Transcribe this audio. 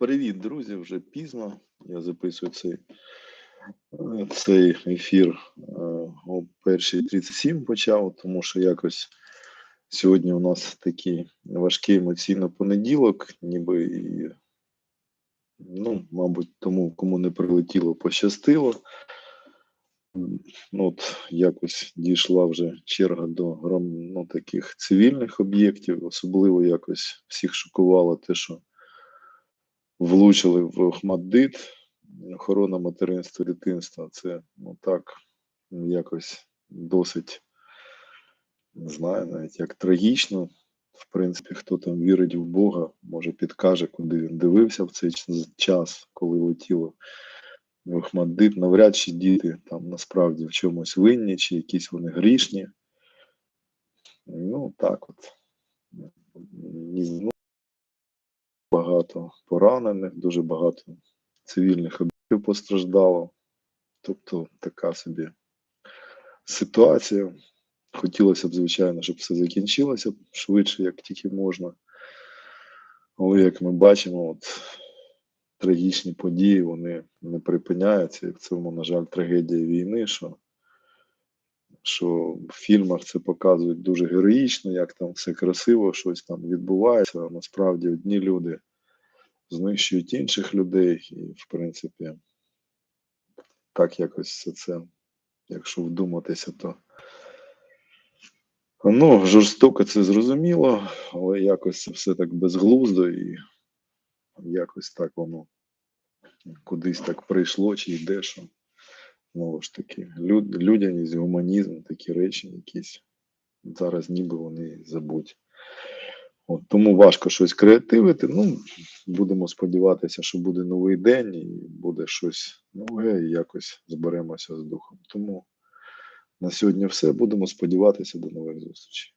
Привіт, друзі! Вже пізно. Я записую цей, е, цей ефір е, о першій 37 почав, тому що якось сьогодні у нас такий важкий емоційно понеділок, ніби і, ну, мабуть, тому, кому не прилетіло, пощастило. Ну, от якось дійшла вже черга до ну, таких цивільних об'єктів, особливо якось всіх шокувало те, що влучили в Охмаддит, охорона материнства дитинства. Це ну так якось досить, не знаю, навіть як трагічно. В принципі, хто там вірить в Бога, може підкаже, куди він дивився в цей час, коли летіло в Охмаддит. Навряд чи діти там насправді в чомусь винні, чи якісь вони грішні. Ну, так от. Багато поранених, дуже багато цивільних об'єктів постраждало. Тобто така собі ситуація. Хотілося б, звичайно, щоб все закінчилося швидше, як тільки можна. Але як ми бачимо, от трагічні події вони не припиняються. І в цьому, на жаль, трагедія війни, що, що в фільмах це показують дуже героїчно, як там все красиво, щось там відбувається. А насправді одні люди знищують інших людей, і, в принципі, так якось все це, якщо вдуматися, то ну, жорстоко це зрозуміло, але якось це все так безглуздо і якось так воно кудись так прийшло чи йде, що знову ж таки люд, людяність, гуманізм, такі речі якісь зараз ніби вони забуть. От, тому важко щось креативити. Ну, будемо сподіватися, що буде новий день і буде щось нове, і якось зберемося з духом. Тому на сьогодні все. Будемо сподіватися до нових зустрічей.